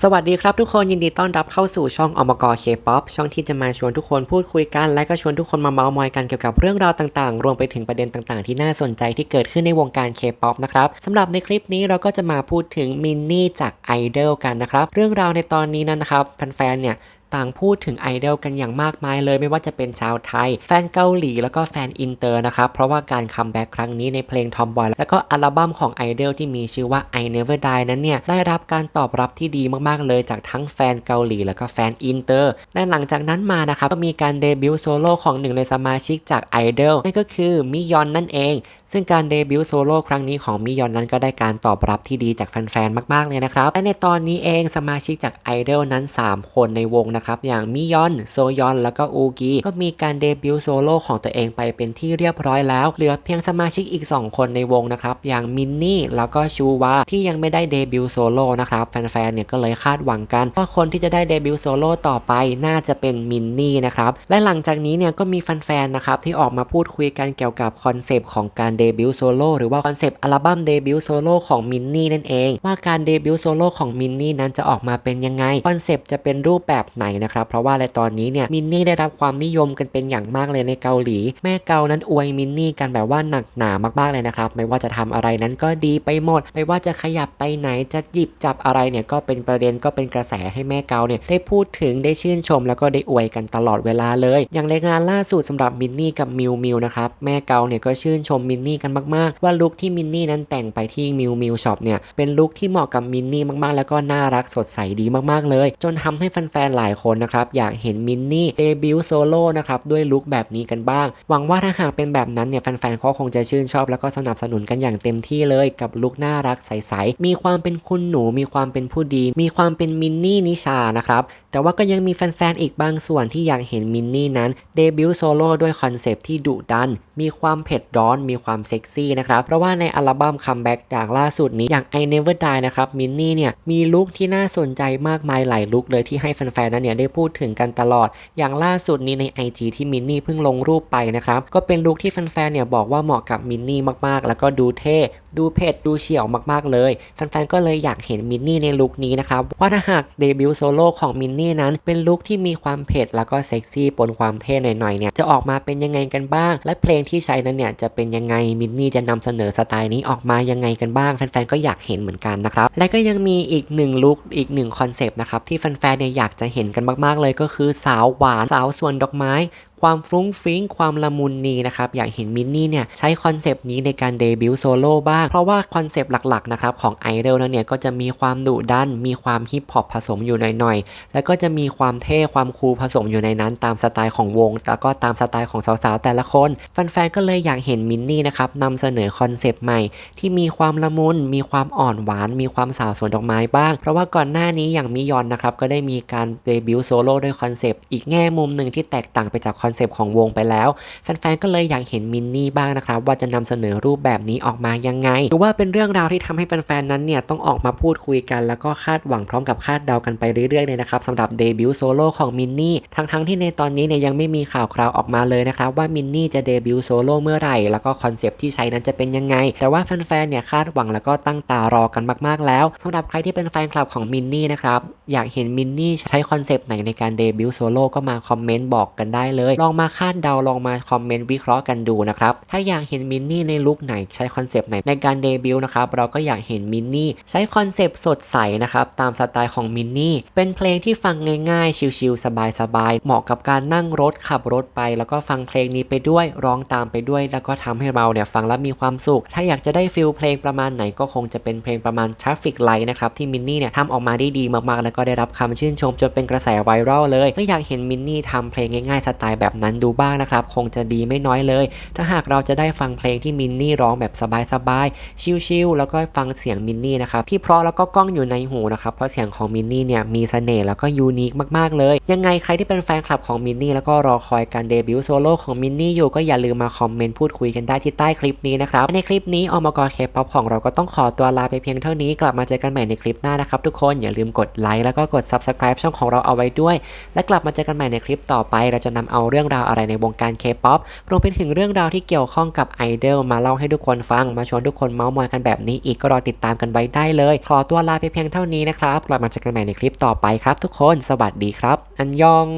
สวัสดีครับทุกคนยินดีต้อนรับเข้าสู่ช่องอมกเคป๊อปช่องที่จะมาชวนทุกคนพูดคุยกัน และก็ชวนทุกคนมาเมาส์มอยกันเกี่ยวกับเรื่องราวต่างๆ รวมไปถึงประเด็นต่างๆ ที่น่าสนใจที่เกิดขึ้นในวงการเคป๊อปนะครับสำหรับในคลิปนี้เราก็จะมาพูดถึงมินนี่จากไอดอลกันนะครับ เรื่องราวในตอนนี้นั้นนะครับแฟนๆเนี่ย ต่างพูดถึงไอดอลกันอย่างมากมายเลย ไม่ว่าจะเป็นชาวไทย แฟนเกาหลีแล้วก็แฟนอินเตอร์นะครับ เพราะว่าการคัมแบ็กครั้งนี้ในเพลง Tomboy แล้วก็อัลบั้มของไอดอลที่มีชื่อว่า I Never Die นั้นเนี่ย ได้รับการตอบรับที่ดีมากๆเลยจากทั้งแฟนเกาหลี แล้วก็แฟนอินเตอร์และหลังจากนั้นมานะครับก็มีการเดบิวต์โซโล่ของหนึ่งในสมาชิกจากไอดอลนั่นก็คือมิยอนนั่นเอง ซึ่งการเดบิวต์โซโล่ครั้งนี้ของมิยอนนั้นก็ได้การตอบรับที่ดีจากแฟนๆมากๆเลยนะครับและในตอนนี้เองสมาชิกจากไอดอลนั้น 3 คนในวงนะครับอย่างมิยอนโซยอนแล้วก็อูกีก็มีการเดบิวต์โซโล่ของตัวเองไปเป็นที่เรียบร้อยแล้ว เหลือเพียงสมาชิกอีก 2 คนในวงนะครับอย่างมินนี่แล้วก็ชูวาที่ยังไม่ได้เดบิวต์โซโล่นะครับแฟนๆเนี่ยก็เลยคาดหวังกันว่าคนที่จะได้เดบิวต์โซโล่ต่อไปน่าจะเป็นมินนี่นะครับและหลังจากนี้เนี่ยก็มีแฟนๆนะครับที่ออกมาพูดคุยกันเกี่ยวกับคอนเซปต์ของการเดบิวต์โซโล่หรือว่าคอนเซปต์อัลบั้มเดบิวต์โซโล่ของมินนี่นั่นเอง ว่าการเดบิวต์โซโล่ของมินนี่นั้นจะออกมาเป็นยังไงคอนเซปต์จะเป็นรูปแบบไหนนะครับ เพราะว่าในตอนนี้เนี่ยมินนี่ได้รับความนิยมกันเป็นอย่างมากเลยในเกาหลี แม่เกานั้นอวยมินนี่กันแบบว่าหนักหนามากๆเลยนะครับ ไม่ว่าจะทำอะไรนั้นก็ดีไปหมด ไม่ว่าจะขยับไปไหนจะหยิบจับอะไรเนี่ยก็เป็นประเด็นก็เป็นกระแสให้แม่เกาเนี่ยได้พูดถึงได้ชื่นชม แล้วก็ได้อวยกันตลอดเวลาเลย อย่างในงานล่าสุดสำหรับมินนี่กับมิวมิวนะครับแม่เกาเนี่ยก็ชื่นชมมินนี่กันมากๆ ว่าลุคที่มินนี่นั้นแต่งไปที่มิวมิวช็อปเนี่ยเป็นลุคที่เหมาะกับมินนี่มากๆ แล้วก็น่ารักสดใสดีมากๆเลย จนทำให้แฟนๆหลายคนนะครับอยากเห็นมินนี่เดบิวต์โซโล่นะครับด้วยลุคแบบนี้กันบ้าง หวังว่าถ้าหากเป็นแบบนั้นเนี่ยแฟนๆเขาคงจะชื่นชอบแล้วก็สนับสนุนกันอย่างเต็มที่เลยกับลุคน่ารักใสๆมีความเป็นคุณหนูมีความเป็นผู้ดี มีความเป็นมินนี่นิชานะครับแต่ว่าก็ยังมีแฟนๆอีกบางส่วนที่อยากเห็นมินนี่นั้นเดบิวต์โซโล่ด้วยคอนเซปที่ดุดัน มีความเผ็ดร้อน มีความเซ็กซี่นะครับเพราะว่าในอัลบั้มคัมแบ็กอย่างล่าสุดนี้อย่าง I Never Die นะครับมินนี่เนี่ยมีลุคที่น่าสนใจมากมายหลายลุคเลยที่ให้แฟนๆนั้นเนี่ยได้พูดถึงกันตลอด อย่างล่าสุดนี้ใน IG ที่มินนี่เพิ่งลงรูปไปนะครับ ก็เป็นลุคที่แฟนๆเนี่ยบอกว่าเหมาะกับมินนี่มากๆ แล้วก็ดูเท่ ดูเผ็ดดูเฉียวมากๆเลยแฟนๆก็เลยอยากเห็นมินนี่ในลุคนี้นะครับว่าถ้าหากเดบิวต์โซโล่ของมินนี่นั้น เป็นลุคที่มีความเผ็ดแล้วก็เซ็กซี่ปนความเท่หน่อยๆเนี่ยจะออกมาเป็นยังไงกันบ้าง และเพลงที่ใช้นั้นเนี่ยจะเป็นยังไงมินนี่จะนำเสนอสไตล์นี้ออกมายังไงกันบ้างแฟนๆก็อยากเห็นเหมือนกันนะครับและก็ยังมีอีกหนึ่งลุคอีกหนึ่งคอนเซปต์นะครับที่แฟนๆเนี่ยอยากจะเห็นกันมากๆเลยก็คือสาวหวานสาวสวนดอกไม้ ความฟรุ้งฟริ้ง ความละมุนนีนะครับ อยากเห็นมินนี่เนี่ยใช้คอนเซปต์นี้ในการเดบิวต์โซโล่บ้าง เพราะว่าคอนเซปต์หลักๆนะครับของไอดอลนั้นเนี่ยก็จะมีความดุดัน มีความฮิปฮอปผสมอยู่หน่อยๆ แล้วก็จะมีความเท่ ความคูลผสมอยู่ในนั้นตามสไตล์ของวง แล้วก็ตามสไตล์ของสาวๆ แต่ละคน แฟนๆ ก็เลยอยากเห็นมินนี่นะครับนำเสนอคอนเซปต์ใหม่ ที่มีความละมุน มีความอ่อนหวาน มีความสาวสวนดอกไม้บ้าง เพราะว่าก่อนหน้านี้อย่างมิยอนนะครับก็ได้มีการเดบิวต์โซโล่ด้วยคอนเซปต์อีกแง่มุมหนึ่งที่แตกต่างไปจากคอนเซปต์ของวงไปแล้ว แฟนๆ ก็เลยอยากเห็นมินนี่บ้างนะครับ ว่าจะนำเสนอรูปแบบนี้ออกมายังไง หรือว่าเป็นเรื่องราวที่ทำให้แฟนๆ นั้นเนี่ยต้องออกมาพูดคุยกัน แล้วก็คาดหวังพร้อมกับคาดเดากันไปเรื่อยๆเลยนะครับสำหรับเดบิวต์โซโล่ของมินนี่ทั้งๆที่ในตอนนี้เนี่ยยังไม่มีข่าวคราวออกมาเลยนะครับว่ามินนี่จะเดบิวต์โซโล่เมื่อไหร่แล้วก็คอนเซปต์ที่ใช้นั้นจะเป็นยังไง แต่ว่าแฟนๆ เนี่ยคาดหวังแล้วก็ตั้งตารอกันมากๆ แล้วสำหรับใครที่เป็นแฟนคลับของมินนี่นะครับอยากเห็นมินนี่ใช้คอนเซปต์ไหนในการเดบิวต์โซโล่ก็มาคอมเมนต์บอกกันได้เลยลองมาคาดเดาลองมาคอมเมนต์วิเคราะห์กันดูนะครับ ถ้าอยากเห็นมินนี่ในลุคไหนใช้คอนเซปต์ไหนในการเดบิวต์นะครับ เราก็อยากเห็นมินนี่ใช้คอนเซปต์สดใสนะครับ ตามสไตล์ของมินนี่เป็นเพลงที่ฟังง่ายๆ ชิลๆ สบายๆ เหมาะกับการนั่งรถขับรถไป แล้วก็ฟังเพลงนี้ไปด้วยร้องตามไปด้วย แล้วก็ทำให้เราเนี่ยฟังแล้วมีความสุข ถ้าอยากจะได้ฟิลเพลงประมาณไหนก็คงจะเป็นเพลงประมาณ Traffic Light นะครับที่มินนี่เนี่ยทำออกมาได้ดีมากๆ แล้วก็ได้รับคำชื่นชมจนเป็นกระแสไวรัลเลยไม่อยากเห็นมินนี่ทำเพลงง่ายๆสไตล์แบบนั้นดูบ้างนะครับ คงจะดีไม่น้อยเลย ถ้าหากเราจะได้ฟังเพลงที่มินนี่ร้องแบบสบายๆ ชิลๆ แล้วก็ฟังเสียงมินนี่นะครับ ที่เพราะแล้วก็ก้องอยู่ในหูนะครับ เพราะเสียงของมินนี่เนี่ยมีเสน่ห์แล้วก็ยูนิคมากๆเลย ยังไงใครที่เป็นแฟนคลับของมินนี่แล้วก็รอคอยการเดบิวต์โซโล่ของมินนี่อยู่ก็อย่าลืมมาคอมเมนต์พูดคุยกันได้ที่ใต้คลิปนี้นะครับ ในคลิปนี้อมกเคป๊อปของเราก็ต้องขอตัวลาไปเพียงเท่านี้ กลับมาเจอกันใหม่ในคลิปหน้านะครับทุกคนอย่าลืมกดไลค์แล้วก็กด subscribe ช่องของเราเอาไว้ด้วย และกลับมาเจอกันใหม่ในคลิปต่อไป เราจะนำเอาเรื่องรื่องราวอะไรในวงการเคป๊อปรวมไปถึงเรื่องราวที่เกี่ยวข้องกับไอดอลมาเล่าให้ทุกคนฟัง มาชวนทุกคนเมาส์มอยกันแบบนี้อีกก็รอติดตามกันไว้ได้เลย ขอตัวลาไปเพียงเท่านี้นะครับกลับมาเจอกันใหม่ในคลิปต่อไปครับ ทุกคน สวัสดีครับ อันยอง